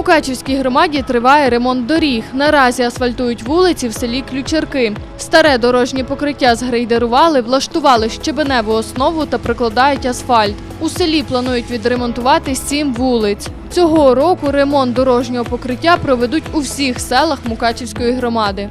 Мукачівській громаді триває ремонт доріг. Наразі асфальтують вулиці в селі Ключарки. Старе дорожнє покриття згрейдерували, влаштували щебеневу основу та прикладають асфальт. У селі планують відремонтувати сім вулиць. Цього року ремонт дорожнього покриття проведуть у всіх селах Мукачівської громади.